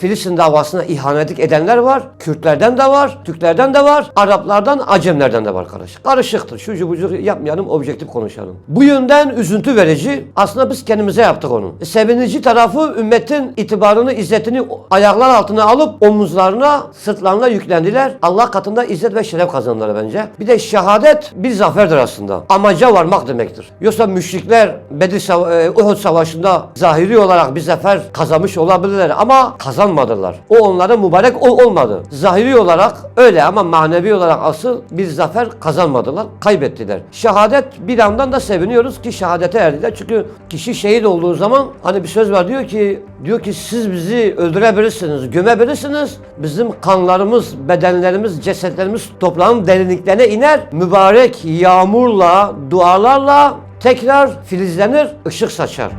Filistin davasına ihanet edenler var. Kürtlerden de var, Türklerden de var, Araplardan, Acemlerden de var karışık. Karışıktır. Şucu bucu yapmayalım, objektif konuşalım. Bu yönden üzüntü verici. Aslında biz kendimize yaptık onu. E, Sevinici tarafı ümmetin itibarını, izzetini ayaklar altına alıp omuzlarına, sırtlarına yüklendiler. Allah katında izzet ve şeref kazandılar bence. Bir de şehadet bir zaferdir aslında. Amaca varmak demektir. Yoksa müşrikler Bedir Sava- e, Uhud Savaşı'nda zahiri olarak bir zafer kazanmış olabilirler ama kazanmadılar. O onlara mübarek olmadı. Zahiri olarak öyle ama manevi olarak asıl bir zafer kazanmadılar. Kaybettiler. Şehadet bir yandan da seviniyoruz ki şehadete erdiler. Çünkü kişi şehit olduğu zaman hani bir söz var diyor ki diyor ki siz bizi öldürebilirsiniz, gömebilirsiniz. Bizim kanlarımız, bedenlerimiz, cesetlerimiz toprağın derinliklerine iner. Mübarek yağmurla, dualarla tekrar filizlenir, ışık saçar.